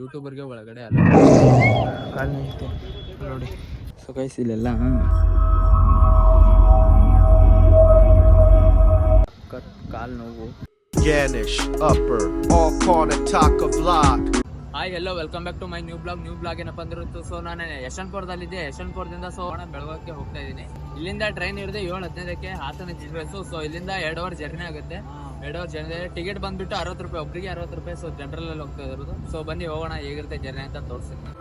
ಯೂಟ್ಯೂಬರ್ಗೆ ಒಳಗಡೆ ಅಲ್ಲ ಕಾಲು ನೋಡಿ. ಸೊ ಗೈಸ್ ಇಲ್ಲೆಲ್ಲ ಕತ್ ಕಾಲು ನೋವು. Ganish, upper, all corner taco block. Hi hello welcome back to my new blog new blog ಏನಪ್ಪ ಅಂದಿರುತ್ತೆ ಸೊ ನಾನು ಯಶವಂತಪುರದಲ್ಲಿದ್ದೆ. ಯಶವಂತಪುರದಿಂದ ಸೊ ಬೆಳಗಾವಿಗೆ ಹೋಗ್ತಾ ಇದ್ದೀನಿ. ಇಲ್ಲಿಂದ ಟ್ರೈನ್ ಇರುತ್ತೆ ಏಳು ಹದಿನೈದಕ್ಕೆ ಹಾಸನ ಎಕ್ಸ್ಪ್ರೆಸ್ ಸೊ ಇಲ್ಲಿಂದ ಎರಡು ಅವರ್ ಜರ್ನಿ ಆಗುತ್ತೆ ಎರಡು ಜನರಲ್ ಟಿಕೆಟ್ ಬಂದ್ಬಿಟ್ಟು ಅರವತ್ತು ರೂಪಾಯಿ ಒಬ್ಬರಿಗೆ ಅರವತ್ತು ರೂಪಾಯಿ ಸೊ ಜನರಲ್ ಅಲ್ಲಿ ಹೋಗ್ತಾ ಇರೋದು. ಸೊ ಬನ್ನಿ, ಹೋಗೋಣ, ಹೇಗಿರುತ್ತೆ ಜನ ಅಂತ ತೋರಿಸ್ತೀನಿ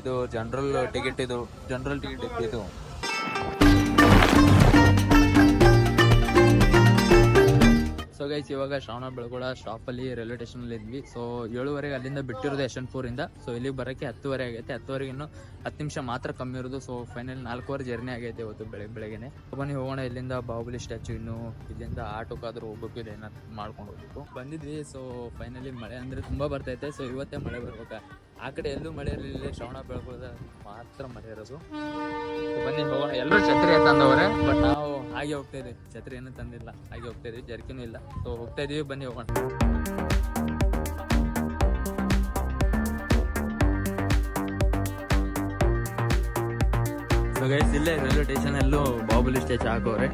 ಇದು ಜನರಲ್ ಟಿಕೆಟ್ ಇದು ಜನರಲ್ ಟಿಕೆಟ್ ಇದು. ಗೈಸ್ ಇವಾಗ ಶ್ರವಣ ಬೆಳಗೊಳ ಸ್ಟಾಪ್ ಅಲ್ಲಿ ರೈಲ್ವೆ ಸ್ಟೇಷನ್ ಅಲ್ಲಿ ಇದ್ವಿ. ಸೊ ಏಳುವರೆಗೆ ಅಲ್ಲಿಂದ ಬಿಟ್ಟಿರೋದು ಯಶವಂತಪುರ ಇಂದ. ಸೊ ಇಲ್ಲಿಗೆ ಬರಕ್ಕೆ ಹತ್ತುವರೆ ಆಗೈತೆ. ಹತ್ತುವರೆಗೆ ಇನ್ನು ಹತ್ತು ನಿಮಿಷ ಮಾತ್ರ ಕಮ್ಮಿ ಇರೋದು. ಸೊ ಫೈನಲ್ ನಾಲ್ಕೂವರೆ ಜರ್ನಿ ಆಗೈತೆ ಇವತ್ತು ಬೆಳಗ್ಗೆ ಬೆಳಗ್ಗೆನೆ. ಬನ್ನಿ, ಹೋಗೋಣ ಇಲ್ಲಿಂದ ಬಾಹುಬಲಿ ಸ್ಟ್ಯಾಚು ಇನ್ನು. ಇಲ್ಲಿಂದ ಆಟೋಕ್ಕಾದ್ರೂ ಹೋಗ್ಬೇಕು ಇಲ್ಲ ಏನಾದ್ರು ಮಾಡ್ಕೊಂಡು ಹೋಗ್ಬೇಕು. ಬಂದಿದ್ವಿ. ಸೊ ಫೈನಲಿ ಮಳೆ ಅಂದ್ರೆ ತುಂಬಾ ಬರ್ತೈತೆ ಸೊ ಇವತ್ತೇ ಮಳೆ ಬರ್ಬೇಕಾ? ಆ ಕಡೆ ಎಲ್ಲೂ ಮಳೆ ಇರಲಿಲ್ಲ, ಶ್ರವಣ ಬೆಳಗೋದ ಮಾತ್ರ ಮಳೆ ಇರೋದು. ಬನ್ನಿ ಹೋಗೋಣ. ಎಲ್ಲರೂ ಛತ್ರಿ ತಂದವ್ರೆ ಬಟ್ ನಾವು ಹಾಗೆ ಹೋಗ್ತಾ ಇದೀವಿ. ಛತ್ರಿ ಏನೂ ತಂದಿಲ್ಲ, ಹಾಗೆ ಹೋಗ್ತಾ ಇದೀವಿ. ಜರ್ಕಿನೂ ಇಲ್ಲ. ಸೊ ಹೋಗ್ತಾ ಇದೀವಿ ಬನ್ನಿ ಹೋಗೋಣ. ಇಲ್ಲೇ ರೈಲ್ವೆ ಸ್ಟೇಷನ್ ಅಲ್ಲೂ ಬಾಹುಬಲಿ ಸ್ಟೇಚ್ ಹಾಕೋರೆ.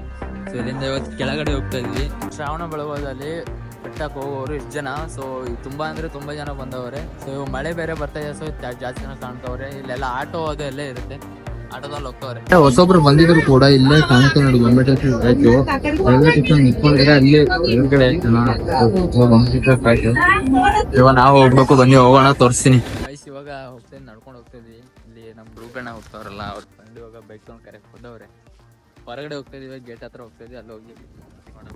ಸೊ ಇಲ್ಲಿಂದ ಇವತ್ತು ಕೆಳಗಡೆ ಹೋಗ್ತಾ ಇದ್ವಿ. ಶ್ರಾವಣ ಬೆಳಗೋದಲ್ಲಿ ಬೆಟ್ಟಕ್ಕೆ ಹೋಗೋರು ಇಷ್ಟು ಜನ. ಸೊ ತುಂಬಾ ಅಂದ್ರೆ ತುಂಬಾ ಜನ ಬಂದವ್ರೆ. ಸೊ ಮಳೆ ಬೇರೆ ಬರ್ತಾ ಇದೆ. ಸೊ ಜಾಸ್ತಿ ಜನ ಕಾಣ್ತವ್ರೆ. ಇಲ್ಲೆಲ್ಲ ಆಟೋ ಅದು ಎಲ್ಲ ಇರುತ್ತೆ. ಆಟೋದಲ್ಲಿ ಹೋಗ್ತವ್ರೆ. ಹೊಸೊಬ್ರು ಬಂದಿದ್ರು ಕೂಡ ಇಲ್ಲೇ ಕಾಣ್ತು ನೋಡಿ ಆಯ್ತು. ರೈಲ್ವೆ ಸ್ಟೇಷನ್ ನಿಂತ್ಕೊಂಡಿದ್ರೆ ಅಲ್ಲಿ ಎದುರುಗಡೆ ಇವಾಗ ನಾವು ಹೋಗ್ಬೇಕು. ಬನ್ನಿ ಹೋಗೋಣ. ತೋರಿಸ್ತೀನಿ. ಇವಾಗ ಹೋಗ್ತಾ ನಡ್ಕೊಂಡು ಹೋಗ್ತಾ ಇದ್ವಿ. ಇಲ್ಲಿ ನಮ್ಮ ಗ್ರೂಪಣ್ಣ ಹೋಗ್ತಾವ್ರಲ್ಲ ಅವ್ರ ಫ್ರೆಂಡ್ ಇವಾಗ ಬೈಕ್ ತಗೊಂಡ್ ಕರೆಕ್ಟ್ ಬಂದವ್ರೆ. ಹೊರಗಡೆ ಹೋಗ್ತಾ ಇದೀವಿ ಗೇಟ್ ಹತ್ರ ಹೋಗ್ತಾ ಇದ್ವಿ ಅಲ್ಲಿ ಹೋಗಿ ನೋಡೋಣ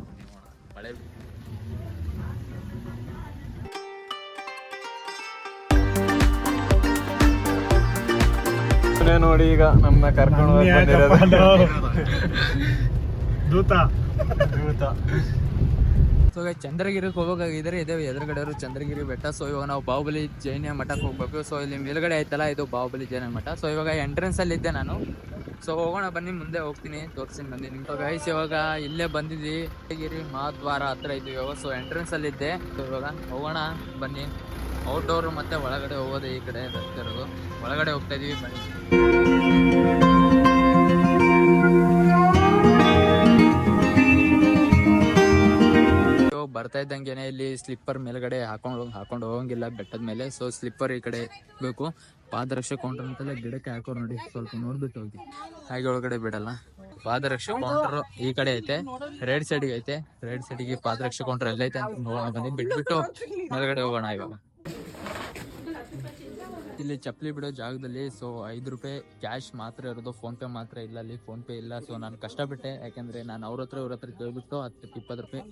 ನೋಡಿ ಈಗ ನಮ್ಮನ್ನ ಕರ್ಕೊಂಡು ಹೋಗಿ ಬಂದಿರೋದು. ದೂತ. ದೂತ. ಸೊ ಚಂದ್ರಗಿರಿಗೆ ಹೋಗೋಕಾಗಿದ್ರೆ ಇದೇ ಎದುರುಗಡೆ ಚಂದ್ರಗಿರಿ ಬೆಟ್ಟ. ಸೊ ಇವಾಗ ನಾವು ಬಾಹುಬಲಿ ಜೈನ ಮಠಕ್ಕೆ ಹೋಗ್ಬೇಕು. ಸೊ ಇಲ್ಲಿ ಮೇಲ್ಗಡೆ ಆಯ್ತಲ್ಲ ಇದು ಬಾಹುಬಲಿ ಜೈನ ಮಠ. ಸೊ ಇವಾಗ ಎಂಟ್ರೆನ್ಸ್ ಅಲ್ಲಿ ಇದ್ದೆ ನಾನು. ಸೊ ಹೋಗೋಣ ಬನ್ನಿ ಮುಂದೆ ಹೋಗ್ತೀನಿ ತೋರಿಸ್ತೀನಿ ಬನ್ನಿ ನಿಮ್ಗೆ. ಗೈಸ್ ಇವಾಗ ಇಲ್ಲೇ ಬಂದಿದ್ವಿ. ಚಂದ್ರಗಿರಿ ಮಹಾದ್ವಾರ ಹತ್ರ ಇದ್ವಿ ಇವಾಗ. ಸೊ ಎಂಟ್ರೆನ್ಸ್ ಅಲ್ಲಿ ಇದ್ದೆ. ಸೊ ಇವಾಗ ಹೋಗೋಣ ಬನ್ನಿ. ಔಟ್ಡೋರ್ ಮತ್ತೆ ಒಳಗಡೆ ಹೋಗೋದು ಈ ಕಡೆ ರಸ್ತೆ ಇರೋದು ಒಳಗಡೆ ಹೋಗ್ತಾ ಇದೀವಿ, ಬನ್ನಿ. ಬರ್ತಾ ಇದ್ದಂಗೆನೆ ಇಲ್ಲಿ ಸ್ಲಿಪ್ಪರ್ ಮೇಲ್ಗಡೆ ಹಾಕೊಂಡು ಹಾಕೊಂಡು ಹೋಗಂಗಿಲ್ಲ, ಬೆಟ್ಟದ ಮೇಲೆ. ಸೊ ಸ್ಲಿಪ್ಪರ್ ಈ ಕಡೆ ಬೇಕು. ಪಾದರಕ್ಷೆ ಕೌಂಟರ್ ಅಂತೆಲ್ಲ ಗಿಡಕ್ಕೆ ಹಾಕೋ ನೋಡಿ, ಸ್ವಲ್ಪ ನೋಡ್ಬಿಟ್ಟು ಹೋಗಿ. ಹಾಗೆ ಒಳಗಡೆ ಬಿಡಲ್ಲ. ಪಾದರಕ್ಷೆ ಕೌಂಟರ್ ಈ ಕಡೆ ಐತೆ. ರೈಟ್ ಸೈಡ್ಗೆ ಐತೆ. ರೈಟ್ ಸೈಡ್ಗೆ ಪಾದರಕ್ಷೆ ಕೌಂಟರ್ ಎಲ್ಲ ಐತೆ ಅಂತ ನೋಡೋಣ, ಬನ್ನಿ. ಬಿಟ್ಬಿಟ್ಟು ಮೇಲ್ಗಡೆ ಹೋಗೋಣ ಇವಾಗ. ಇಲ್ಲಿ ಚಪ್ಪಲಿ ಬಿಡೋ ಜಾಗದಲ್ಲಿ ಸೊ ಐದು ರೂಪಾಯಿ ಕ್ಯಾಶ್ ಮಾತ್ರ ಇರೋದು ಫೋನ್ ಪೇ ಮಾತ್ರ ಇಲ್ಲ, ಅಲ್ಲಿ ಫೋನ್ ಪೇ ಇಲ್ಲ. ಸೊ ನಾನು ಕಷ್ಟಪಟ್ಟೆ, ಯಾಕಂದ್ರೆ ನಾನು ಅವ್ರ ಹತ್ರ, ಇವ್ರ ಹತ್ರ ಕೇಳ್ಬಿಟ್ಟು ಹತ್ತು ಇಪ್ಪತ್ತು ರೂಪಾಯಿ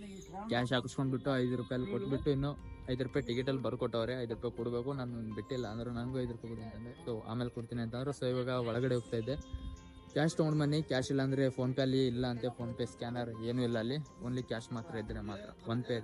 ಕ್ಯಾಶ್ ಹಾಕಿಸ್ಕೊಂಡ್ಬಿಟ್ಟು ಐದು ರೂಪಾಯಿ ಅಲ್ಲಿ ಕೊಟ್ಬಿಟ್ಟು ಇನ್ನು ಐದು ರೂಪಾಯಿ ಟಿಕೆಟ್ ಅಲ್ಲಿ ಬರ್ಕೊಟ್ಟವ್ರೆ, ಐದು ರೂಪಾಯಿ ಕೊಡಬೇಕು. ನಾನು ಬಿಟ್ಟಿಲ್ಲ ಅಂದ್ರೆ ನನಗೂ ಐದು ರೂಪಾಯಿ ಅಂತಂದೆ ಸೊ ಆಮೇಲೆ ಕೊಡ್ತೀನಿ ಅಂತಂದ್ರೆ ಸೊ ಇವಾಗ ಒಳಗಡೆ ಹೋಗ್ತಾ ಇದ್ದೆ. ಕ್ಯಾಶ್ ತೊಗೊಂಡು ಬನ್ನಿ ಕ್ಯಾಶ್ ಇಲ್ಲ ಅಂದ್ರೆ ಫೋನ್ ಪೇ ಅಲ್ಲಿ ಇಲ್ಲ ಅಂತೆ ಫೋನ್ ಪೇ ಸ್ಕ್ಯಾನರ್ ಏನೂ ಇಲ್ಲ ಅಲ್ಲಿ. ಓನ್ಲಿ ಕ್ಯಾಶ್ ಮಾತ್ರ ಇದ್ರೆ ಮಾತ್ರ. ಒನ್ ಪೇ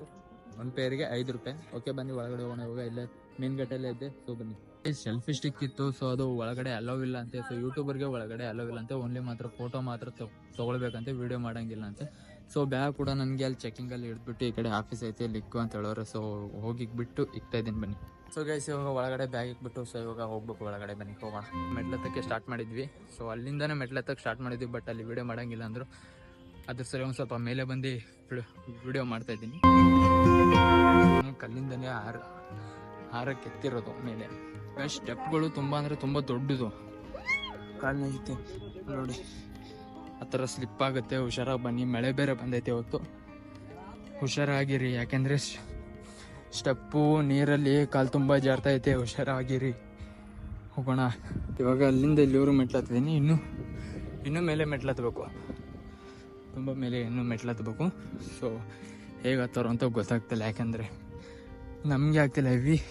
ಒನ್ ಪೇರಿಗೆ ಐದು ರೂಪಾಯಿ. ಓಕೆ ಬನ್ನಿ, ಒಳಗಡೆ ಹೋಗೋಣ ಇವಾಗ, ಇಲ್ಲೇ ಮೇನ್ ಗಟ್ಟಲ್ಲೇ ಇದ್ದೆ. ಸೊ ಬನ್ನಿ. ಸೆಲ್ಫಿ ಸ್ಟಿಕ್ ಇತ್ತು ಸೊ ಅದು ಒಳಗಡೆ ಅಲೋ ಇಲ್ಲ ಅಂತೆ. ಸೊ ಯೂಟ್ಯೂಬರ್ಗೆ ಒಳಗಡೆ ಅಲೋ ಇಲ್ಲ ಅಂತೆ. ಓನ್ಲಿ ಮಾತ್ರ ಫೋಟೋ ಮಾತ್ರ ತಗೊ- ತಗೊಳ್ಬೇಕಂತೆ ವಿಡಿಯೋ ಮಾಡಂಗಿಲ್ಲ ಅಂತೆ. ಸೊ ಬ್ಯಾಗ್ ಕೂಡ ನನಗೆ ಅಲ್ಲಿ ಚೆಕಿಂಗ್ ಅಲ್ಲಿ ಹಿಡಿದ್ಬಿಟ್ಟು ಈ ಕಡೆ ಆಫೀಸ್ ಐತೆ ಲಿಕ್ಕು ಅಂತ ಹೇಳೋರು. ಸೊ ಹೋಗಿ ಬಿಟ್ಟು ಇಕ್ತಾ ಇದ್ದೀನಿ ಬನ್ನಿ. ಸೊ ಗೈಸ್ ಇವಾಗ ಒಳಗಡೆ ಬ್ಯಾಗ್ ಇಕ್ಬಿಟ್ಟು ಸೊ ಇವಾಗ ಹೋಗ್ಬೇಕು ಒಳಗಡೆ ಬನ್ನಿ, ಹೋಗೋಣ. ಮೆಟ್ಲತ್ತಕ್ಕೆ ಸ್ಟಾರ್ಟ್ ಮಾಡಿದ್ವಿ. ಸೊ ಅಲ್ಲಿಂದಾನೆ ಮೆಟ್ಲತ್ತಕ್ಕೆ ಸ್ಟಾರ್ಟ್ ಮಾಡಿದ್ವಿ ಬಟ್ ಅಲ್ಲಿ ವಿಡಿಯೋ ಮಾಡಂಗಿಲ್ಲ ಅಂದ್ರು. ಅದ್ರ ಸರಿ ಒಂದು ಸ್ವಲ್ಪ ಮೇಲೆ ಬಂದು ವಿಡಿಯೋ ಮಾಡ್ತಾ ಇದ್ದೀನಿ. ಕಲ್ಲಿಂದನೇ ಹಾರ ಹಾರಕ್ಕೆ ಎತ್ತಿರೋದು ಮೇಲೆ. ಸ್ಟೆಪ್ಗಳು ತುಂಬಾ ಅಂದ್ರೆ ತುಂಬಾ ದೊಡ್ಡದು. ಕಾಲ್ ನೋಡಿ. ಆ ಥರ ಸ್ಲಿಪ್ ಆಗುತ್ತೆ ಹುಷಾರಾಗಿ ಬನ್ನಿ. ಮಳೆ ಬೇರೆ ಬಂದೈತೆ ಇವತ್ತು. ಹುಷಾರಾಗಿರಿ ಯಾಕೆಂದ್ರೆ ಸ್ಟೆಪ್ಪು ನೀರಲ್ಲಿ ಕಾಲು ತುಂಬ ಜಾರ್ತಾ ಐತೆ ಹುಷಾರಾಗಿರಿ. ಹೋಗೋಣ. ಇವಾಗ ಅಲ್ಲಿಂದ ಇಲ್ಲಿವರು ಮೆಟ್ಲತ್ತಿದ್ದೀನಿ ಇನ್ನು ಇನ್ನೂ ಮೇಲೆ ಮೆಟ್ಲತ್ತಬೇಕು ತುಂಬ ಮೇಲೆ ಇನ್ನೂ ಮೆಟ್ಲತ್ತಬೇಕು ಸೊ ಹೇಗೆ ಹತ್ತಾರೋ ಅಂತ ಗೊತ್ತಾಗ್ತಿಲ್ಲ. ಯಾಕಂದರೆ ನಮಗೆ ಆಗ್ತಿಲ್ಲ. ಹೆವಿ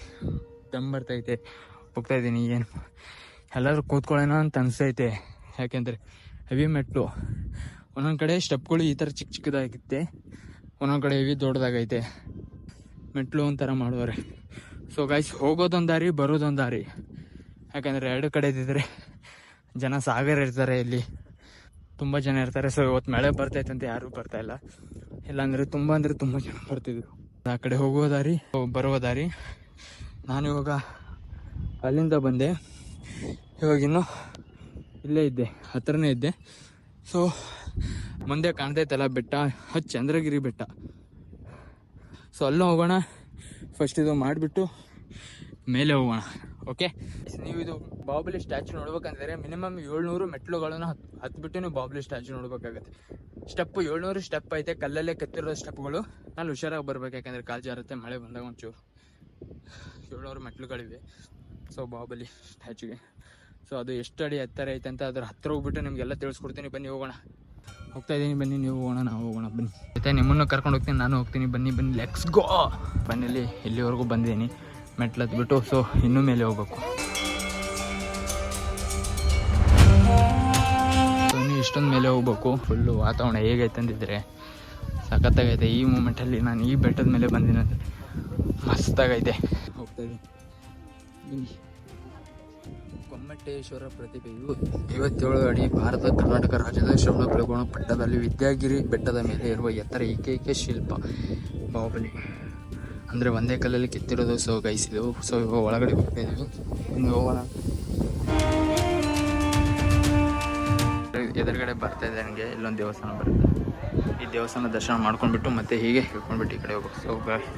ದಮ್ ಬರ್ತೈತೆ ಹೋಗ್ತಾ ಇದ್ದೀನಿ, ಏನು ಎಲ್ಲರೂ ಕೂತ್ಕೊಳ್ಳೋಣ ಅಂತ ಅನಿಸೈತೆ. ಯಾಕೆಂದರೆ ಹೆವಿ ಮೆಟ್ಲು ಒಂದೊಂದು ಕಡೆ ಸ್ಟೆಪ್ಗಳು ಈ ಥರ ಚಿಕ್ಕ ಚಿಕ್ಕದಾಗಿತ್ತೆ, ಒಂದೊಂದು ಕಡೆ ಹೆವಿ ದೊಡ್ಡದಾಗೈತೆ. ಮೆಟ್ಲು ಒಂಥರ ಮಾಡೋರೆ ಸೊ ಗಾಯ್ಸ್ ಹೋಗೋದೊಂದು ದಾರಿ, ಬರೋದೊಂದು ದಾರಿ. ಯಾಕಂದರೆ ಎರಡು ಕಡೆ ಇದ್ದಿದ್ರೆ ಜನ ಸಾಗರ ಇರ್ತಾರೆ ಇಲ್ಲಿ. ತುಂಬ ಜನ ಇರ್ತಾರೆ. ಸೊ ಇವತ್ತು ಮಳೆ ಬರ್ತೈತೆ ಅಂತ ಯಾರೂ ಇಲ್ಲ. ಇಲ್ಲಾಂದರೆ ತುಂಬ ಅಂದರೆ ತುಂಬ ಜನ ಬರ್ತಿದ್ರು. ಆ ಕಡೆ ಹೋಗೋ ದಾರಿ, ಬರುವ ದಾರಿ. ನಾನು ಇವಾಗ ಅಲ್ಲಿಂದ ಬಂದೆ. ಇವಾಗ ಇನ್ನು ಇಲ್ಲೇ ಇದ್ದೆ, ಹತ್ರನೇ ಇದ್ದೆ. ಸೊ ಮುಂದೆ ಕಾಣ್ತೈತಲ್ಲ ಬೆಟ್ಟ, ಅದು ಚಂದ್ರಗಿರಿ ಬೆಟ್ಟ. ಸೊ ಅಲ್ಲೂ ಹೋಗೋಣ. ಫಸ್ಟ್ ಇದು ಮಾಡಿಬಿಟ್ಟು ಮೇಲೆ ಹೋಗೋಣ ಓಕೆ ನೀವು ಇದು ಬಾಹುಬಲಿ ಸ್ಟ್ಯಾಚು ನೋಡ್ಬೇಕಂದ್ರೆ ಮಿನಿಮಮ್ ಏಳ್ನೂರು ಮೆಟ್ಲುಗಳನ್ನು ಹತ್, ಹತ್ಬಿಟ್ಟು ನೀವು ಬಾಹುಬಲಿ ಸ್ಟ್ಯಾಚು ನೋಡ್ಬೇಕಾಗತ್ತೆ. ಸ್ಟೆಪ್ ಏಳ್ನೂರು ಸ್ಟೆಪ್ ಐತೆ, ಕಲ್ಲಲ್ಲೇ ಕೆತ್ತಿರೋ ಸ್ಟೆಪ್ಗಳು ನಾನು ಹುಷಾರಾಗಿ ಬರ್ಬೇಕು, ಯಾಕಂದ್ರೆ ಕಾಲು ಜಾರುತ್ತೆ, ಮಳೆ ಬಂದಾಗ ಒಂಚೂರು. ಏಳ್ನೂರು ಮೆಟ್ಲುಗಳಿವೆ ಸೊ ಬಾಬಲಿ ಸ್ಟ್ಯಾಚುಗೆ ಸೊ ಅದು ಎಷ್ಟು ಅಡಿ ಎತ್ತರ ಐತೆ ಅಂತ ಅದ್ರ ಹತ್ತಿರ ಹೋಗ್ಬಿಟ್ಟು ನಿಮಗೆಲ್ಲ ತಿಳಿಸ್ಕೊಡ್ತೀನಿ. ಬನ್ನಿ ಹೋಗೋಣ. ಹೋಗ್ತಾ ಇದ್ದೀನಿ, ಬನ್ನಿ ನೀವು ಹೋಗೋಣ, ನಾವು ಹೋಗೋಣ, ಬನ್ನಿ. ಮತ್ತೆ ನಿಮ್ಮನ್ನು ಕರ್ಕೊಂಡು ಹೋಗ್ತೀನಿ, ನಾನು ಹೋಗ್ತೀನಿ, ಬನ್ನಿ ಬನ್ನಿ ಲೆಕ್ಸ್ ಗೋ ಬನ್ನಿ ಇಲ್ಲಿವರೆಗೂ ಬಂದಿದ್ದೀನಿ, ಮೆಟ್ಲು ಹತ್ಬಿಟ್ಟು, ಸೊ ಇನ್ನೂ ಮೇಲೆ ಹೋಗ್ಬೇಕು. ಇಷ್ಟೊಂದು ಮೇಲೆ ಹೋಗ್ಬೇಕು. ಫುಲ್ಲು ವಾತಾವರಣ ಹೇಗೈತೆ ಅಂದಿದ್ರೆ ಸಖತ್ತಾಗೈತೆ. ಈ ಮೂಮೆಂಟಲ್ಲಿ ನಾನು ಈ ಬೆಟ್ಟದ ಮೇಲೆ ಬಂದಿನಂತೆ. ಮಸ್ತಾಗೈತೆ. ಹೋಗ್ತಾ ಇದ್ದೀನಿ. ಗೊಮ್ಮಟೇಶ್ವರ ಪ್ರತಿಭೆಯು ಐವತ್ತೇಳು ಅಡಿ ಭಾರತ, ಕರ್ನಾಟಕ ರಾಜ್ಯದ ಶ್ರವಣ ಬೆಳಗೋಣ ಪಟ್ಟಣದಲ್ಲಿ ವಿದ್ಯಾಗಿರಿ ಬೆಟ್ಟದ ಮೇಲೆ ಇರುವ ಎತ್ತರ ಏಕೈಕ ಶಿಲ್ಪ ಬಾಹುಬಲಿ. ಅಂದರೆ ಒಂದೇ ಕಲ್ಲಲ್ಲಿ ಕೆತ್ತಿರೋದು ಸೊ ಗೈಸಿದೆವು ಸೊ ಇವಾಗ ಒಳಗಡೆ ಹೋಗ್ತಾ ಇದ್ದೀವಿ ಇನ್ನು ಹೋಗೋಣ. ಎದುರುಗಡೆ ಬರ್ತಾ ಇದೆ ನನಗೆ ಇಲ್ಲೊಂದು ದೇವಸ್ಥಾನ ಬರುತ್ತೆ. ಈ ದೇವಸ್ಥಾನ ದರ್ಶನ ಮಾಡ್ಕೊಂಡ್ಬಿಟ್ಟು ಮತ್ತೆ ಹೀಗೆ ಹೇಳ್ಕೊಂಡ್ಬಿಟ್ಟು ಈ ಕಡೆ ಹೋಗ್ಬೇಕು. ಸೊ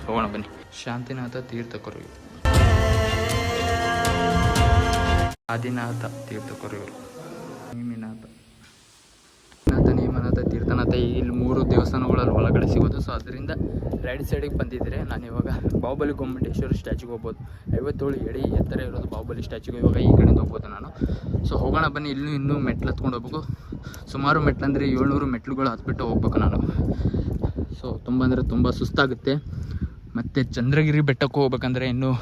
ಹೋಗೋಣ ಬನ್ನಿ. ಶಾಂತಿನಾಥ ತೀರ್ಥಕರು ಆದಿನಾಥ ದಿನಾತ ನೇಮಿನಾಥ. ನಾಥ ನೇಮನಾಥ ತೀರ್ಥನಾಥ ಇಲ್ಲಿ ಮೂರು ದೇವಸ್ಥಾನಗಳಲ್ಲಿ ಒಳಗಡೆ ಸಿಗೋದು. ಸೊ ಅದರಿಂದ ರೈಟ್ ಸೈಡಿಗೆ ಬಂದಿದ್ದರೆ ನಾನು ಇವಾಗ ಬಾಹುಬಲಿ ಗೊಮ್ಮಟೇಶ್ವರ ಸ್ಟ್ಯಾಚ್ಯೂಗೆ ಹೋಗ್ಬೋದು. ಐವತ್ತೇಳು ಎಡಿ ಎತ್ತರ ಇರೋದು ಬಾಹುಬಲಿ ಸ್ಟ್ಯಾಚ್ಯೂಗೆ ಇವಾಗ ಈ ಕಡೆಯಿಂದ ಹೋಗ್ಬೋದು ನಾನು. ಸೊ ಹೋಗೋಣ ಬನ್ನಿ. ಇಲ್ಲೂ ಇನ್ನೂ ಮೆಟ್ಲು ಹತ್ಕೊಂಡು ಹೋಗ್ಬೇಕು. ಸುಮಾರು ಮೆಟ್ಲು ಅಂದರೆ ಏಳ್ನೂರು ಮೆಟ್ಲುಗಳು ಹತ್ಬಿಟ್ಟು ಹೋಗ್ಬೇಕು ನಾನು. ಸೊ ತುಂಬ ಅಂದರೆ ತುಂಬ ಸುಸ್ತಾಗುತ್ತೆ. ಮತ್ತು ಚಂದ್ರಗಿರಿ ಬೆಟ್ಟಕ್ಕೆ ಹೋಗ್ಬೇಕಂದ್ರೆ ಇನ್ನೂ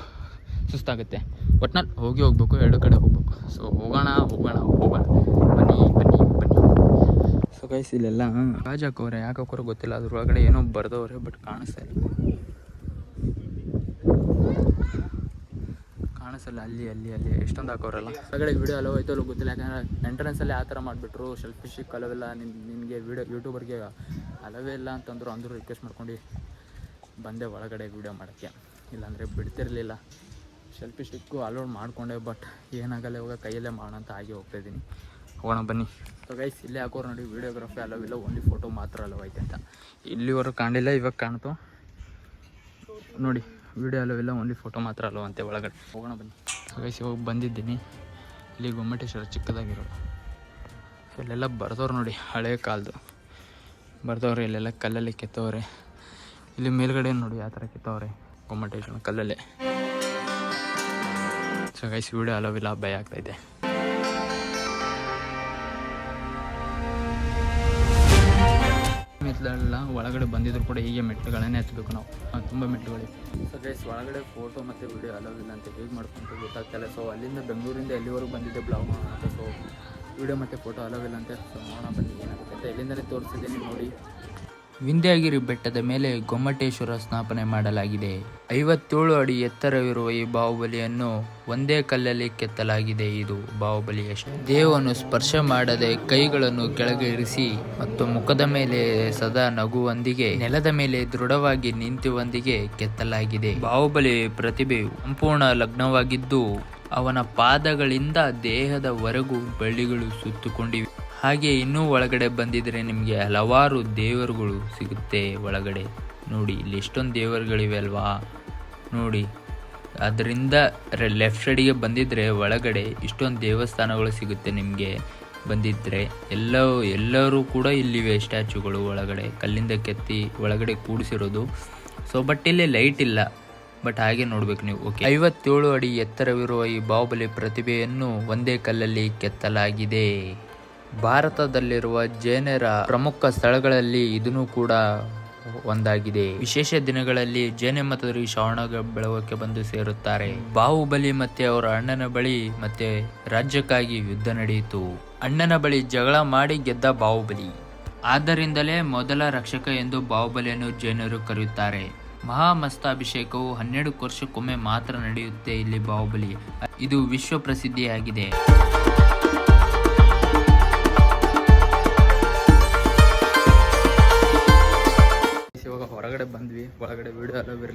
ಸುಸ್ತಾಗುತ್ತೆ. ಒಟ್ನಲ್ಲಿ ಹೋಗಿ ಹೋಗ್ಬೇಕು, ಎರಡು ಕಡೆ ಹೋಗ್ಬೇಕು. ಸೊ ಹೋಗೋಣ ಹೋಗೋಣ ಹೋಗೋಣ. ಬನ್ನಿ ಬನ್ನಿ ಬನ್ನಿ. ಸೊ ಗೈಸ್ ಇಲ್ಲೆಲ್ಲ ರಾಜ್ ಹಾಕೋರೆ ಯಾಕೆ ಹಾಕೋರು ಗೊತ್ತಿಲ್ಲ? ಅದ್ರೊಳಗಡೆ ಏನೋ ಬರ್ದವ್ರೆ ಬಟ್ ಕಾಣಿಸ್ತಾ ಇಲ್ಲ. ಕಾಣಿಸಲ್ಲ, ಅಲ್ಲಿ ಅಲ್ಲಿ ಅಲ್ಲಿ. ಎಷ್ಟೊಂದು ಹಾಕೋರಲ್ಲ ಒಳಗಡೆ ವಿಡಿಯೋ ಅಲೋ ಹೋಯ್ತಲ್ಲೋ ಗೊತ್ತಿಲ್ಲ. ಯಾಕಂದ್ರೆ ಎಂಟ್ರೆನ್ಸಲ್ಲಿ ಆ ಥರ ಮಾಡಿಬಿಟ್ರು. ಸೆಲ್ಫಿಶಿಕ್ ಅಲವೆಲ್ಲ ನಿನ್, ನಿನಗೆ ವಿಡಿಯೋ ಯೂಟ್ಯೂಬರ್ಗೆ ಅಲವೇ ಇಲ್ಲ ಅಂತಂದ್ರು, ಅಂದರು ರಿಕ್ವೆಸ್ಟ್ ಮಾಡ್ಕೊಂಡು ಬಂದೆ ಒಳಗಡೆ ವಿಡಿಯೋ ಮಾಡೋಕ್ಕೆ. ಇಲ್ಲಾಂದರೆ ಬಿಡ್ತಿರಲಿಲ್ಲ. ಸೆಲ್ಫಿ ಸ್ಟಿಕ್ಕು ಅಲೋಡ್ ಮಾಡಿಕೊಂಡೆ ಬಟ್ ಏನಾಗಲ್ಲ, ಇವಾಗ ಕೈಯಲ್ಲೇ ಮಾಡೋಣ ಅಂತ ಆಗಿ ಹೋಗ್ತಾಯಿದ್ದೀನಿ ಹೋಗೋಣ, ಬನ್ನಿ. ಸೊ ಗೈಸ್ ಇಲ್ಲೇ ಹಾಕೋರು ನೋಡಿ ವೀಡಿಯೋಗ್ರಫಿ ಇಲ್ಲ ಓನ್ಲಿ ಫೋಟೋ ಮಾತ್ರ ಅಲವ್ ಐತೆ ಅಂತ. ಇಲ್ಲಿವರೆಗೂ ಕಾಣಿಲ್ಲ ಇವಾಗ ಕಾಣ್ತು. ನೋಡಿ ವೀಡಿಯೋ ಇಲ್ಲ ಓನ್ಲಿ ಫೋಟೋ ಮಾತ್ರ ಅಲೋ ಅಂತೆ ಒಳಗಡೆ. ಹೋಗೋಣ, ಬನ್ನಿ. ಗೈಸ್ ಇವಾಗ ಬಂದಿದ್ದೀನಿ. ಇಲ್ಲಿ ಗೊಮ್ಮಟೇಶ್ವರ ಚಿಕ್ಕದಾಗಿರೋದು. ಸೊ ಇಲ್ಲೆಲ್ಲ ಬರ್ದವ್ರು ನೋಡಿ ಹಳೆಯ ಕಾಲದ್ದು ಬರ್ದವ್ರೆ ಇಲ್ಲೆಲ್ಲ ಕಲ್ಲಲ್ಲಿ ಕೆತ್ತವ್ರೆ. ಇಲ್ಲಿ ಮೇಲ್ಗಡೆ ನೋಡಿ, ಆ ಥರ ಕೆತ್ತವ್ರೆ ಗೊಮ್ಮಟೇಶ್ವರ ಕಲ್ಲಲ್ಲೇ. ಸೊ ಗೈಸ್ ವಿಡಿಯೋ ಅಲೋವಿಲ್ಲ ಭಯ ಆಗ್ತೈತೆ. ಮೆಟ್ಲೆಲ್ಲ ಒಳಗಡೆ ಬಂದಿದ್ರು ಕೂಡ ಹೀಗೆ ಮೆಟ್ಲುಗಳನ್ನೇ ಹಚ್ಚಬೇಕು ನಾವು. ತುಂಬ ಮೆಟ್ಲುಗಳಿವೆ ಸೊ ಗೈಸ್ ಒಳಗಡೆ ಫೋಟೋ ಮತ್ತು ವಿಡಿಯೋ ಅಲೋವಿಲ್ಲ ಅಂತ ಹೇಗೆ ಮಾಡ್ಕೊಂತ ಗೊತ್ತಾಗ್ತಾಯಿಲ್ಲ ಸೊ ಅಲ್ಲಿಂದ ಬೆಂಗಳೂರಿಂದ ಎಲ್ಲಿವರೆಗೂ ಬಂದಿದ್ದೆ ಬ್ಲಾಗ್ ಮಾಡೋಣ ಸೊ ವಿಡಿಯೋ ಮತ್ತು ಫೋಟೋ ಅಲೋವಿಲ್ಲ ಅಂತ. ಸೊ ನೋಡೋಣ ಬನ್ನಿ ಏನಾಗುತ್ತೆ ಅಂತ. ಎಲ್ಲಿಂದಲೇ ತೋರಿಸಿದ್ದೀನಿ ನೋಡಿ. ವಿಂಧ್ಯಗಿರಿ ಬೆಟ್ಟದ ಮೇಲೆ ಗೊಮ್ಮಟೇಶ್ವರ ಸ್ಥಾಪನೆ ಮಾಡಲಾಗಿದೆ. ಐವತ್ತೇಳು ಅಡಿ ಎತ್ತರವಿರುವ ಈ ಬಾಹುಬಲಿಯನ್ನು ಒಂದೇ ಕಲ್ಲಲ್ಲಿ ಕೆತ್ತಲಾಗಿದೆ ಇದು ಬಾಹುಬಲಿಯ ದೇವನ್ನು ಸ್ಪರ್ಶ ಮಾಡದೆ ಕೈಗಳನ್ನು ಕೆಳಗೆ ಇರಿಸಿ ಮತ್ತು ಮುಖದ ಮೇಲೆ ಸದಾ ನಗುವೊಂದಿಗೆ, ನೆಲದ ಮೇಲೆ ದೃಢವಾಗಿ ನಿಂತುವೊಂದಿಗೆ ಕೆತ್ತಲಾಗಿದೆ. ಬಾಹುಬಲಿ ಪ್ರತಿಭೆ ಸಂಪೂರ್ಣ ಲಗ್ನವಾಗಿದ್ದು, ಅವನ ಪಾದಗಳಿಂದ ದೇಹದವರೆಗೂ ಬಳ್ಳಿಗಳು ಸುತ್ತುಕೊಂಡಿವೆ. ಹಾಗೆ ಇನ್ನೂ ಒಳಗಡೆ ಬಂದಿದ್ರೆ ನಿಮಗೆ ಹಲವಾರು ದೇವರುಗಳು ಸಿಗುತ್ತೆ ಒಳಗಡೆ. ನೋಡಿ, ಇಲ್ಲಿ ಎಷ್ಟೊಂದು ದೇವರುಗಳಿವೆ ಅಲ್ವಾ? ನೋಡಿ, ಅದರಿಂದ ಲೆಫ್ಟ್ ಸೈಡಿಗೆ ಬಂದಿದ್ರೆ ಒಳಗಡೆ ಇಷ್ಟೊಂದು ದೇವಸ್ಥಾನಗಳು ಸಿಗುತ್ತೆ ನಿಮಗೆ. ಬಂದಿದ್ರೆ ಎಲ್ಲ, ಎಲ್ಲರೂ ಕೂಡ ಇಲ್ಲಿವೆ ಸ್ಟ್ಯಾಚುಗಳು ಒಳಗಡೆ. ಕಲ್ಲಿಂದ ಕೆತ್ತಿ ಒಳಗಡೆ ಕೂಡಿಸಿರೋದು. ಸೊ ಬಟ್ ಇಲ್ಲಿ ಲೈಟ್ ಇಲ್ಲ. ಬಟ್ ಹಾಗೆ ನೋಡ್ಬೇಕು ನೀವು. ಓಕೆ ಐವತ್ತೇಳು ಅಡಿ ಎತ್ತರವಿರುವ ಈ ಬಾಹುಬಲಿ ಪ್ರತಿಭೆಯನ್ನು ಒಂದೇ ಕಲ್ಲಲ್ಲಿ ಕೆತ್ತಲಾಗಿದೆ. ಭಾರತದಲ್ಲಿರುವ ಜೈನರ ಪ್ರಮುಖ ಸ್ಥಳಗಳಲ್ಲಿ ಇದನ್ನು ಕೂಡ ಒಂದಾಗಿದೆ. ವಿಶೇಷ ದಿನಗಳಲ್ಲಿ ಜೈನ ಮತದವರು ಶ್ರಾವಣ ಬೆಳವಕ್ಕೆ ಬಂದು ಸೇರುತ್ತಾರೆ. ಬಾಹುಬಲಿ ಮತ್ತೆ ಅವರ ಅಣ್ಣನ ಬಳಿ ಮತ್ತೆ ರಾಜ್ಯಕ್ಕಾಗಿ ಯುದ್ಧ ನಡೆಯಿತು. ಅಣ್ಣನ ಬಳಿ ಜಗಳ ಮಾಡಿ ಗೆದ್ದ ಬಾಹುಬಲಿ. ಆದ್ದರಿಂದಲೇ ಮೊದಲ ರಕ್ಷಕ ಎಂದು ಬಾಹುಬಲಿಯನ್ನು ಜೈನರು ಕರೆಯುತ್ತಾರೆ. ಮಹಾಮಸ್ತಾಭಿಷೇಕವು ಹನ್ನೆರಡು ವರ್ಷಕ್ಕೊಮ್ಮೆ ಮಾತ್ರ ನಡೆಯುತ್ತೆ ಇಲ್ಲಿ ಬಾಹುಬಲಿ. ಇದು ವಿಶ್ವ ಪ್ರಸಿದ್ಧಿಯಾಗಿದೆ.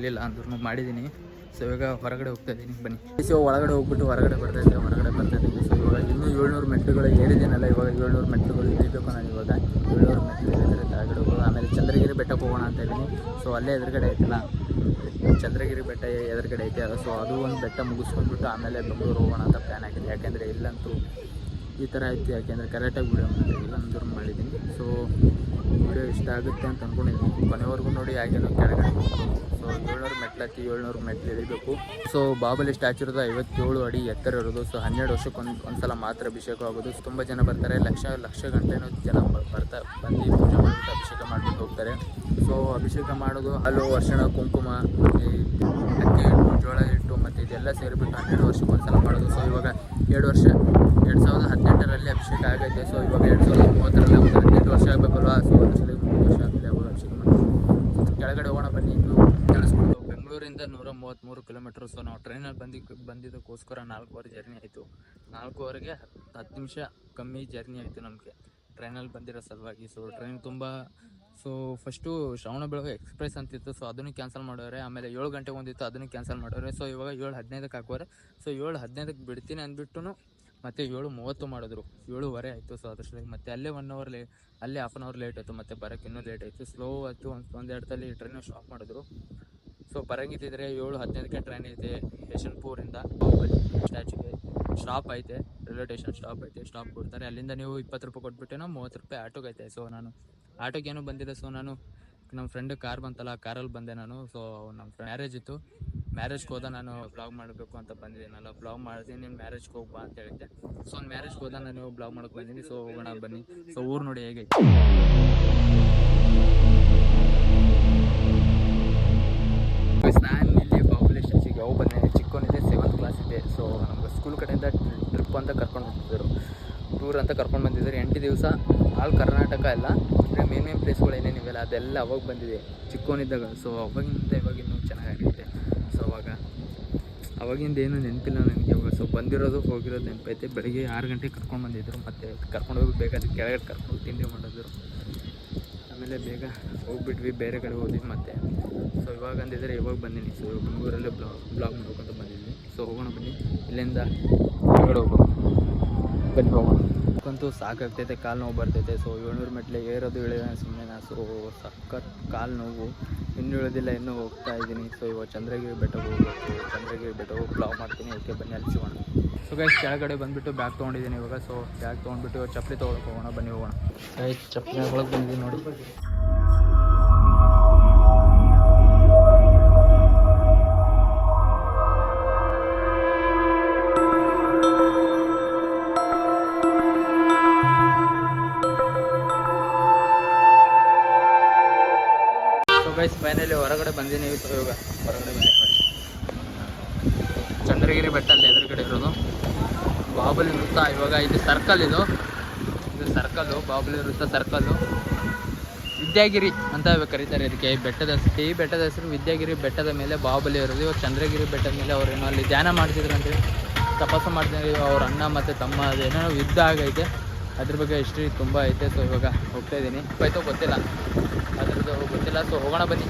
ಆಗಲಿಲ್ಲ ಅಂದ್ರೂ ಮಾಡಿದ್ದೀನಿ. ಸೊ ಇವಾಗ ಹೊರಗಡೆ ಹೋಗ್ತಾ ಇದ್ದೀನಿ. ಬನ್ನಿ. ಸೊ ಒಳಗಡೆ ಹೋಗ್ಬಿಟ್ಟು ಹೊರಗಡೆ ಬರ್ತಾ ಇದ್ದೆ, ಹೊರಗಡೆ ಬರ್ತಾ ಇದ್ದೀನಿ ಸೊ ಇವಾಗ ಇನ್ನೂ ಏಳ್ನೂರು ಮೆಟ್ಲುಗಳು ಏರಿದ್ದೀನಲ್ಲ, ಇವಾಗ ಏಳ್ನೂರು ಮೆಟ್ಟುಗಳು ಇಳಿಬೇಕು ನಾನು ಇವಾಗ. ಏಳ್ನೂರು ಮೆಟ್ಲು ಕೆಳಗಡೆ ಹೋಗೋದು ಆಮೇಲೆ ಚಂದ್ರಗಿರಿ ಬೆಟ್ಟಕ್ಕೆ ಹೋಗೋಣ ಅಂತ ಇದ್ದೀನಿ. ಸೊ ಅಲ್ಲೇ ಎದುರುಗಡೆ ಐತಲ್ಲ? ಚಂದ್ರಗಿರಿ ಬೆಟ್ಟ ಎದುರುಗಡೆ ಐತೆ. ಅದು ಸೊ ಅದು ಒಂದು ಬೆಟ್ಟ ಮುಗಿಸ್ಕೊಂಡ್ಬಿಟ್ಟು ಆಮೇಲೆ ಬೆಂಗಳೂರು ಹೋಗೋಣ ಅಂತ ಪ್ಲ್ಯಾನ್ ಆಗಿದೆ. ಯಾಕೆಂದರೆ ಇಲ್ಲಂತೂ ಈ ಥರ ಐತಿ ಯಾಕೆಂದರೆ ಕರೆಕ್ಟಾಗಿ ವಿಡಿಯೋ ಮಾಡಿದ್ದೀನಿ ಇಲ್ಲಂದ್ರೂ ಮಾಡಿದ್ದೀನಿ. ಸೊ ವಿಡಿಯೋ ಇಷ್ಟ ಆಗುತ್ತೆ ಅಂತ ಅಂದ್ಕೊಂಡಿದ್ದೀನಿ ಕೊನೆವರೆಗೂ ನೋಡಿ ಹಾಗೇನೋ ಕೆಳಗಡೆ ಸೊ ಏಳ್ನೂರು ಹಾಕಿ ಏಳ್ನೂರು ಮೆಟ್ಲು ಇಳಿಬೇಕು ಸೊ ಬಾಬಲಿ ಸ್ಟ್ಯಾಚು ಇರೋದು ಐವತ್ತೇಳು ಅಡಿ ಎತ್ತರ ಇರೋದು. ಸೊ ಹನ್ನೆರಡು ವರ್ಷಕ್ಕೆ ಒಂದು, ಒಂದ್ಸಲ ಮಾತ್ರ ಅಭಿಷೇಕ ಆಗೋದು. ತುಂಬ ಜನ ಬರ್ತಾರೆ. ಲಕ್ಷ ಲಕ್ಷ ಗಂಟೆನೂ ಜನ ಬರ್ತಾ, ಬಂದು ಪೂಜೆ ಮಾಡಿಬಿಟ್ಟು ಅಭಿಷೇಕ ಮಾಡಿಬಿಟ್ಟು ಹೋಗ್ತಾರೆ. ಸೊ ಅಭಿಷೇಕ ಮಾಡೋದು ಹಲವು ವರ್ಷಣ ಕುಂಕುಮ ಅಕ್ಕಿ, ಜೋಳ ಹಿಟ್ಟು ಇದೆಲ್ಲ ಸೇರಿಬಿಟ್ಟು ಹನ್ನೆರಡು ವರ್ಷಕ್ಕೆ ಒಂದ್ಸಲ ಮಾಡೋದು ಸೊ ಇವಾಗ ಎರಡು ವರ್ಷ, ಎರಡು ಸಾವಿರದ ಹದಿನೆಂಟರಲ್ಲಿ ಅಭಿಷೇಕ ಆಗೈತೆ. ಸೊ ಇವಾಗ ಎರಡು ಸಾವಿರದ ಮೂವತ್ತರಲ್ಲಿ ಒಂದು ಹದಿನೆಂಟು ವರ್ಷ ಆಗಬೇಕಲ್ವಾ? ಸೊ ಒಂದ್ಸಲ ಮೂವತ್ತು ವರ್ಷ ಆಗಲಿ ಅವರು ಅಭಿಷೇಕ ಮಾಡಿ ಕೆಳಗಡೆ ಹೋಗೋಣ ಬನ್ನಿ ತಿಳಿಸ್ಬಿಟ್ಟು ಬೆಂಗಳೂರಿಂದ ನೂರ ಮೂವತ್ತ್ಮೂರು ಕಿಲೋಮೀಟ್ರ್ ಸೊ ನಾವು ಟ್ರೈನಲ್ಲಿ ಬಂದಿ, ಬಂದಿದ್ದಕ್ಕೋಸ್ಕರ ನಾಲ್ಕೂವರೆ ಜರ್ನಿ ಆಯಿತು. ನಾಲ್ಕೂವರೆಗೆ ಹತ್ತು ಹತ್ತು ನಿಮಿಷ ಕಮ್ಮಿ ಜರ್ನಿ ಆಯಿತು ನಮಗೆ. ಟ್ರೈನಲ್ಲಿ ಬಂದಿರೋ ಸಲುವಾಗಿ ಸೊ ಟ್ರೈನ್ ತುಂಬ ಸೊ ಫಸ್ಟು ಶ್ರವಣ ಬೆಳಗ್ಗೆ ಎಕ್ಸ್ಪ್ರೆಸ್ ಅಂತಿತ್ತು ಸೊ ಅದನ್ನು ಕ್ಯಾನ್ಸಲ್ ಮಾಡೋರೆ. ಆಮೇಲೆ ಏಳು ಗಂಟೆಗೆ ಒಂದಿತ್ತು, ಅದನ್ನು ಕ್ಯಾನ್ಸಲ್ ಮಾಡೋರೆ. ಸೊ ಇವಾಗ ಏಳು ಹದಿನೈದಕ್ಕೆ ಹಾಕೋರೆ ಸೊ ಏಳು ಹದಿನೈದಕ್ಕೆ ಬಿಡ್ತೀನಿ ಅಂದ್ಬಿಟ್ಟು ಮತ್ತು ಏಳು ಮೂವತ್ತು ಮಾಡಿದ್ರು. ಏಳುವರೆ ಆಯಿತು ಸೊ ಅದ್ರಷ್ಟೊಳಗೆ ಮತ್ತೆ ಅಲ್ಲೇ ಒನ್ ಅವರ್ ಲೇ ಅಲ್ಲೇ ಹಾಫ್ ಆನ್ ಅವರ್ ಲೇಟ್ ಆಯಿತು, ಮತ್ತೆ ಬರೋಕ್ಕೆ ಇನ್ನೂ ಲೇಟ್ ಆಯಿತು. ಸ್ಲೋ ಆಯಿತು, ಒಂದು ಒಂದೆರಡು ಟ್ರೈನು ಸ್ಟಾಪ್ ಮಾಡಿದ್ರು. ಸೊ ಬರಂಗಿದ್ದಿದ್ರೆ ಏಳು ಹದಿನೈದಕ್ಕೆ ಟ್ರೈನ್ ಐತೆ ಬಾಹುಬಲಿ ಸ್ಟ್ಯಾಚ್ಯೂಗೆ ಸ್ಟಾಪ್ ಐತೆ ರೈಲ್ವೆ ಸ್ಟೇಷನ್ ಸ್ಟಾಪ್ ಐತೆ ಸ್ಟಾಪ್ ಕೊಡ್ತಾರೆ. ಅಲ್ಲಿಂದ ನೀವು ಇಪ್ಪತ್ತು ರೂಪಾಯಿ ಕೊಟ್ಬಿಟ್ಟೇನೋ ಮೂವತ್ತು ರೂಪಾಯಿ ಆಟೋಗೆ ಐತೆ. ಸೊ ನಾನು ಆಟೋಗೆ ಏನೂ ಬಂದಿದೆ. ಸೊ ನಾನು ನಮ್ಮ ಫ್ರೆಂಡ್ ಕಾರ್ ಬಂತಲ್ಲ ಕಾರಲ್ಲಿ ಬಂದೆ ನಾನು. ಸೊ ನಮ್ಮ ಮ್ಯಾರೇಜ್ ಇತ್ತು. ಮ್ಯಾರೇಜ್ಗೆ ಹೋದ ನಾನು ಬ್ಲಾಗ್ ಮಾಡಬೇಕು ಅಂತ ಬಂದಿದ್ದೀನಲ್ಲ. ಬ್ಲಾಗ್ ಮಾಡ್ತೀನಿ, ನೀನು ಮ್ಯಾರೇಜ್ಗೆ ಹೋಗ್ಬಾ ಅಂತ ಹೇಳಿದ್ದೆ. ಸೊ ಒಂದು ಮ್ಯಾರೇಜ್ಗೆ ಹೋದ ನಾನು ಬ್ಲಾಗ್ ಮಾಡಕ್ಕೆ ಬಂದೀನಿ. ಸೊ ಹೋಗೋಣ, ಬನ್ನಿ. ಸೊ ಊರು ನೋಡಿ ಹೇಗೈತೆ. ನಾನು ಇಲ್ಲಿ ಪಾಪ್ಯುಲೇಷನ್ಸಿಗೆ ಯಾವ ಬಂದೆ ಚಿಕ್ಕವನಿದೆ ಸೆವೆಂತ್ ಕ್ಲಾಸ್ ಇದೆ ಸೊ ನಮ್ಗೆ ಸ್ಕೂಲ್ ಕಡೆಯಿಂದ ಟ್ರಿಪ್ ಅಂತ ಕರ್ಕೊಂಡು ಹೋಗ್ತಿದ್ದರು ಟೂರ್ ಅಂತ ಕರ್ಕೊಂಡು ಬಂದಿದ್ದಾರೆ. ಎಂಟು ದಿವಸ ಆಲ್ ಕರ್ನಾಟಕ ಎಲ್ಲ. ಅಂದರೆ ಮೇನ್ ಮೇನ್ ಪ್ಲೇಸ್ಗಳು ಏನೇನಿವೆಲ್ಲ ಅದೆಲ್ಲ ಅವಾಗ ಬಂದಿದೆ. ಚಿಕ್ಕವನಿದ್ದಾಗ ಸೊ ಅವಾಗಿಂದ ಇವಾಗ ಇನ್ನೂ ಚೆನ್ನಾಗಿರುತ್ತೆ ಸೊ ಅವಾಗ, ಅವಾಗಿಂದ ಏನು ನೆನಪಿಲ್ಲ ನನಗೆ. ಇವಾಗ ಸೊ ಬಂದಿರೋದು, ಹೋಗಿರೋದು ನೆನಪೈತೆ. ಬೆಳಿಗ್ಗೆ ಆರು ಗಂಟೆಗೆ ಕರ್ಕೊಂಡು ಬಂದಿದ್ದರು ಮತ್ತು ಕರ್ಕೊಂಡು ಹೋಗಿ ಬೇಕಾದ್ರೆ ಕೆಳಗಡೆ ಕರ್ಕೊಂಡು ತಿಂಡಿ ಮಾಡಿದ್ರು. ಆಮೇಲೆ ಬೇಗ ಹೋಗ್ಬಿಟ್ವಿ. ಬೇರೆ ಕಡೆ ಹೋದ್ವಿ. ಮತ್ತೆ ಸೊ ಇವಾಗ ಇವಾಗ ಬಂದೀನಿ ಸೊ ಬೆಂಗಳೂರಲ್ಲೇ ಬ್ಲಾಗ್ ಬ್ಲಾಗ್ ಮಾಡ್ಬೇಕಂತ ಬಂದಿದ್ದೀನಿ. ಸೊ ಹೋಗೋಣ ಬನ್ನಿ. ಇಲ್ಲಿಂದ ಹೊರಗಡೆ ಹೋಗೋಣ. ಬನ್ನಿ, ಹೋಗೋಣ. ಅಂತೂ ಸಾಕಾಗ್ತೈತೆ, ಕಾಲು ನೋವು ಬರ್ತೈತೆ. ಸೊ ಏಳ್ನೂರು ಮೆಟ್ಲೆ ಏರೋದು ಇಳಿಯೋಣ ಸುಮ್ಮನೆ ನಾನು ಸೊ ಸಖತ್ ಕಾಲು ನೋವು. ಇನ್ನೂ ಇಳಿದಿಲ್ಲ, ಇನ್ನೂ ಹೋಗ್ತಾ ಇದ್ದೀನಿ. ಸೊ ಇವಾಗ ಚಂದ್ರಗಿರಿ ಬೆಟ್ಟಕ್ಕೆ ಹೋಗ್ಬೇಕು. ಚಂದ್ರಗಿರಿ ಬೆಟ್ಟ ಹೋಗಿ ಬ್ಲಾಗ್ ಮಾಡ್ತೀನಿ. ಓಕೆ ಬನ್ನಿ ಸಿಗೋಣ. ಸೊ ಗೈಸ್ ಕೆಳಗಡೆ ಬಂದುಬಿಟ್ಟು ಬ್ಯಾಗ್ ತೊಗೊಂಡಿದ್ದೀನಿ ಇವಾಗ. ಸೊ ಬ್ಯಾಗ್ ತೊಗೊಂಡ್ಬಿಟ್ಟು ಇವಾಗ ಚಪ್ಪಲಿ ತೊಗೊಳಕ್ಕೆ ಹೋಗೋಣ. ಬನ್ನಿ, ಹೋಗೋಣ. ಚಪ್ಪಲಿ ಒಳಗೆ ಬಂದಿದ್ದೀನಿ ನೋಡಿ. ವೃತ್ತ ಇವಾಗ ಇದು ಸರ್ಕಲ್ ಇದು. ಇದು ಸರ್ಕಲ್ಲು ಬಾಬುಲಿ ವೃತ್ತ ಸರ್ಕಲ್ಲು ವಿದ್ಯಾಗಿರಿ ಅಂತ ಕರೀತಾರೆ ಇದಕ್ಕೆ. ಬೆಟ್ಟದ ಈ ಬೆಟ್ಟದ ಹೆಸರು ವಿದ್ಯಾಗಿರಿ ಬೆಟ್ಟದ ಮೇಲೆ ಬಾಹುಬಲಿ ಇರೋದು ಇವಾಗ ಚಂದ್ರಗಿರಿ ಬೆಟ್ಟದ ಮೇಲೆ ಅವ್ರು ಏನೋ ಅಲ್ಲಿ ಧ್ಯಾನ ಮಾಡ್ತಿದ್ರು ಅಂತೇಳಿ ತಪಾಸು ಮಾಡ್ತಿದ್ರು ಅವ್ರ ಅಣ್ಣ ಮತ್ತು ತಮ್ಮ ಅದೇನೋ ಯುದ್ಧ ಆಗೈತೆ. ಅದ್ರ ಬಗ್ಗೆ ಹಿಸ್ಟ್ರಿ ತುಂಬ ಐತೆ. ಸೊ ಇವಾಗ ಹೋಗ್ತಾ ಇದ್ದೀನಿ. ಆಯಿತು ಗೊತ್ತಿಲ್ಲ. ಅದ್ರದ್ದು ಗೊತ್ತಿಲ್ಲ. ಸೊ ಹೋಗೋಣ ಬನ್ನಿ.